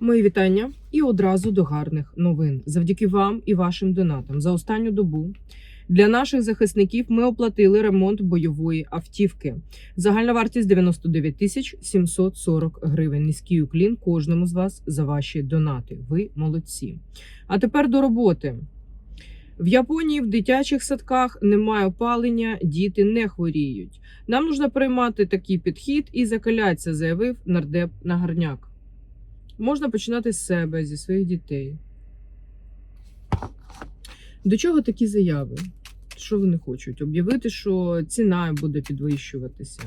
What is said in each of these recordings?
Мої вітання і одразу до гарних новин. Завдяки вам і вашим донатам за останню добу для наших захисників ми оплатили ремонт бойової автівки. Загальна вартість 99 тисяч 740 гривень. Низький уклін кожному з вас за ваші донати. Ви молодці. А тепер до роботи. В Японії в дитячих садках немає опалення, діти не хворіють. Нам нужно приймати такий підхід і закалятися, заявив нардеп Нагарняк. Можна починати з себе, зі своїх дітей. До чого такі заяви? Що вони хочуть? Об'явити, що ціна буде підвищуватися.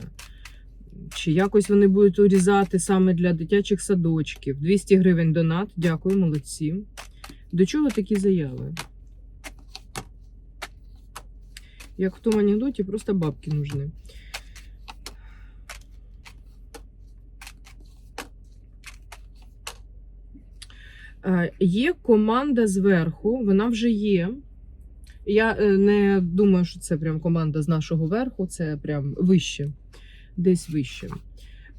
Чи якось вони будуть урізати саме для дитячих садочків. 200 гривень донат. Дякую, молодці. До чого такі заяви? Як в тому анекдоті, просто бабки нужны. Є команда зверху, вона вже є. Я е, не думаю, що це прям команда з нашого верху, це прям вище, десь вище.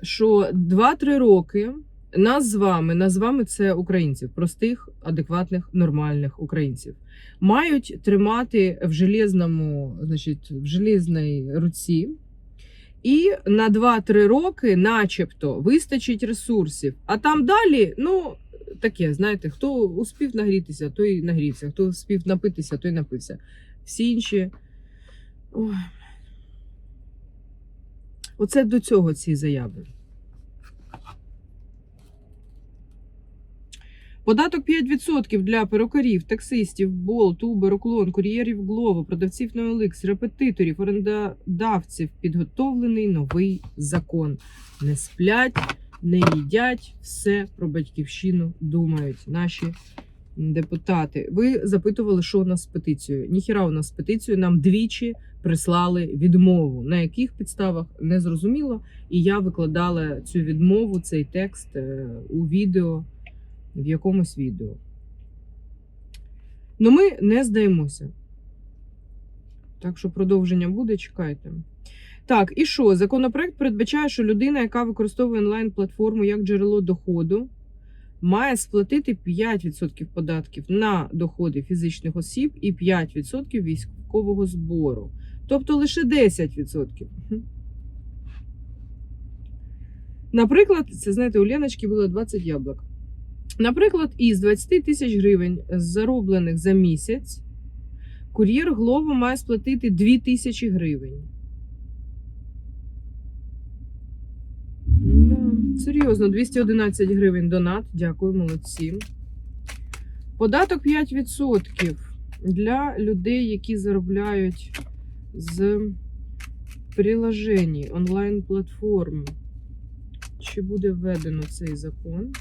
Що 2-3 роки нас з вами, нас з вами це українців, простих, адекватних, нормальних українців, мають тримати в железному, значить, в железній руці. І на 2-3 роки, начебто, вистачить ресурсів. А там далі, ну, таке, знаєте, хто успів нагрітися, той нагрівся, хто успів напитися, той напився. Всі інші. Оце до цього ці заяви. Податок 5% для перукарів, таксистів, болт, Uber, уклон, кур'єрів Глово, продавців на репетиторів, орендодавців підготовлений новий закон. Не сплять, не їдять, все про батьківщину думають наші депутати. Ви запитували, що у нас з петицією. Ніхіра у нас з петицією нам двічі прислали відмову. На яких підставах не зрозуміло. І я викладала цю відмову, цей текст е, у відео, в якомусь відео. Ну ми не здаємося. Так що продовження буде, чекайте. Так, і що? Законопроект передбачає, що людина, яка використовує онлайн-платформу як джерело доходу, має сплатити 5% податків на доходи фізичних осіб і 5% військового збору. Тобто лише 10%. Наприклад, це знаєте, у Леночки було 20 яблук. Наприклад, із 20 тисяч гривень, зароблених за місяць, кур'єр Глово має сплатити 2 тисячі гривень. Да, серйозно, 211 гривень донат. Дякую, молодці. Податок 5% для людей, які заробляють з приложень онлайн-платформ. Чи буде введено цей закон?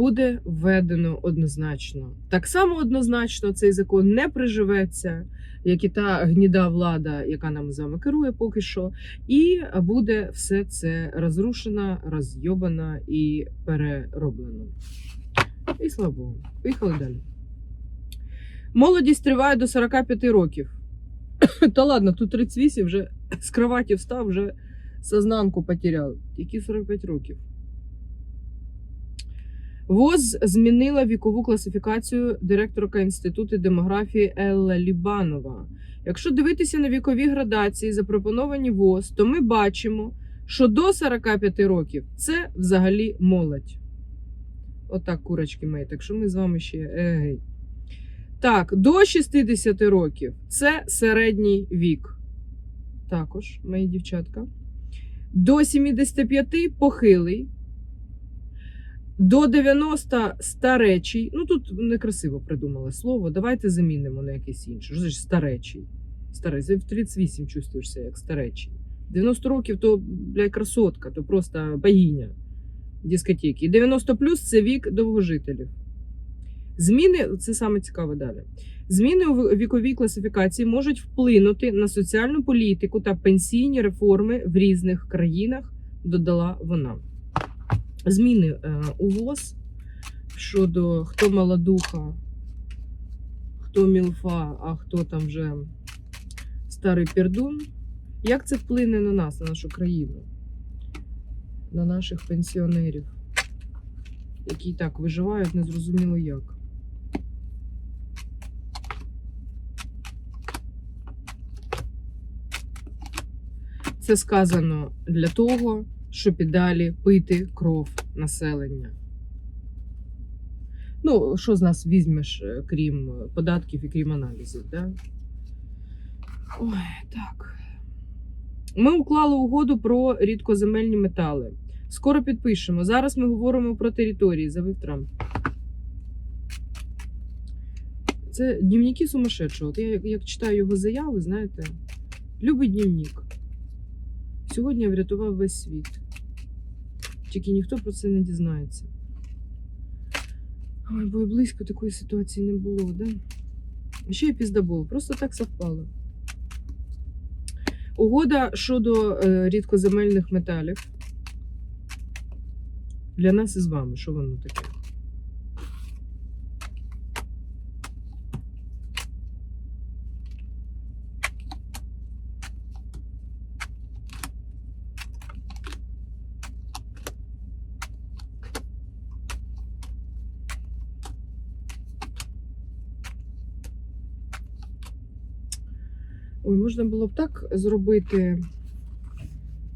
Буде введено однозначно. Так само однозначно цей закон не приживеться, як і та гніда влада, яка нам з керує поки що, і буде все це розрушено, розйобано і перероблено. І слава Богу. Поїхали далі. Молодість триває до 45 років. Та ладно, тут 38 вже з кроваті встав, вже сознанку потеряв. Які 45 років. ВОЗ змінила вікову класифікацію директорка Інституту демографії Елла Лібанова. Якщо дивитися на вікові градації, запропоновані ВОЗ, то ми бачимо, що до 45 років це взагалі молодь. Отак, курочки мої. Так що ми з вами ще егей. Так, до 60 років це середній вік. Також, мої дівчатка. До 75 похилий. До 90 старечий. Ну тут некрасиво придумали слово. Давайте замінимо на якесь інше. Що значить старечий? Старий. В 38 чувствуєшся як старечий. 90 років то бля, красотка, то просто богиня дискотеки. І 90 плюс це вік довгожителів. Зміни, це саме цікаве далі. Зміни у віковій класифікації можуть вплинути на соціальну політику та пенсійні реформи в різних країнах, додала вона зміни е, у ВОЗ щодо хто молодуха, хто мілфа, а хто там вже старий пердун. Як це вплине на нас, на нашу країну, на наших пенсіонерів, які так виживають незрозуміло як. Це сказано для того, щоб і далі пити кров населення. Ну, що з нас візьмеш, е, крім податків і крім аналізів, да? Ой, так. Ми уклали угоду про рідкоземельні метали. Скоро підпишемо. Зараз ми говоримо про території, завив Трамп. Це дневники сумасшедшого. От я як читаю його заяви, знаєте, любий дневник. Сьогодні я врятував весь світ. Тільки ніхто про це не дізнається. Ой, бо і близько такої ситуації не було, да? Ще й піздабол, просто так совпало. Угода щодо е, рідкоземельних металів. Для нас із вами, що воно таке? Ой, можна було б так зробити,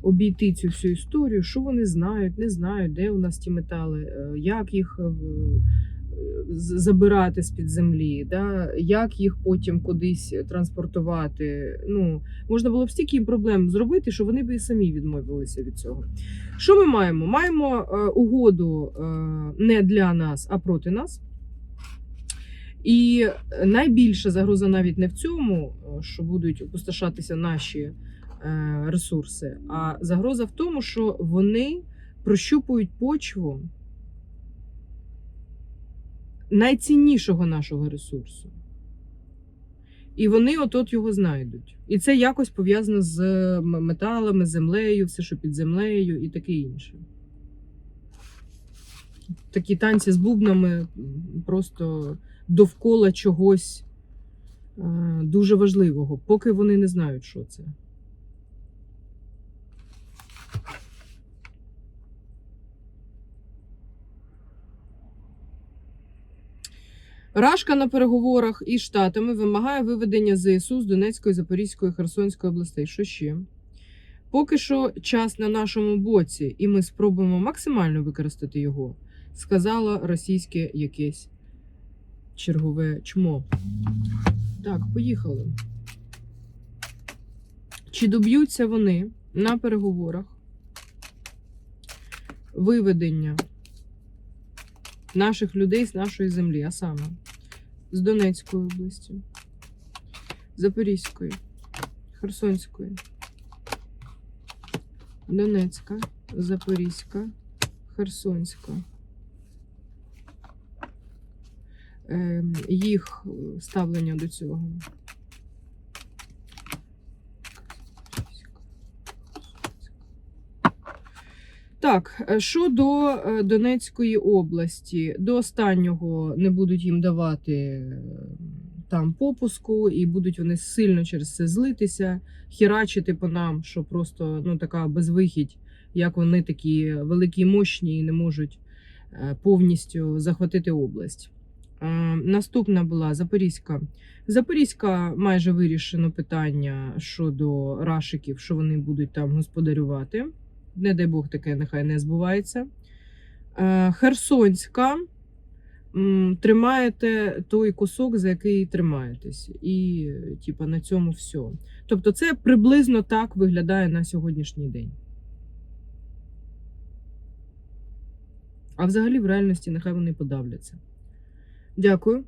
обійти цю всю історію, що вони знають, не знають, де у нас ті метали, е, як їх е, з- забирати з-під землі, да? як їх потім кудись транспортувати. Ну, можна було б стільки проблем зробити, що вони б і самі відмовилися від цього. Що ми маємо? Маємо е, угоду е, не для нас, а проти нас. І найбільша загроза навіть не в цьому, е, що будуть опустошатися наші е, ресурси, а загроза в тому, що вони прощупують почву найціннішого нашого ресурсу. І вони от-от його знайдуть. І це якось пов'язано з металами, землею, все, що під землею, і таке інше. Такі танці з бубнами просто довкола чогось е, дуже важливого, поки вони не знають, що це. Рашка на переговорах із Штатами вимагає виведення ЗСУ з Донецької, Запорізької, Херсонської областей. Що ще? Поки що час на нашому боці, і ми спробуємо максимально використати його, сказала російське якесь чергове чмо. Так, поїхали. Чи доб'ються вони на переговорах виведення наших людей з нашої землі, а саме з Донецької області, Запорізької, Херсонської, Донецька, Запорізька, Херсонська. Їх е, ставлення до цього. Так, е, щодо е, Донецької області, до останнього не будуть їм давати там попуску, і будуть вони сильно через це злитися, хірачити по нам, що просто ну така безвихідь, як вони такі великі мощні і не можуть повністю захватити область. Наступна була Запорізька. Запорізька майже вирішено питання щодо рашиків, що вони будуть там господарювати. Не дай Бог таке нехай не збувається. Херсонська. Тримаєте той кусок, за який тримаєтесь. І, типа, на цьому все. Тобто, це приблизно так виглядає на сьогоднішній день. А взагалі, в реальності, нехай вони подавляться. Дякую.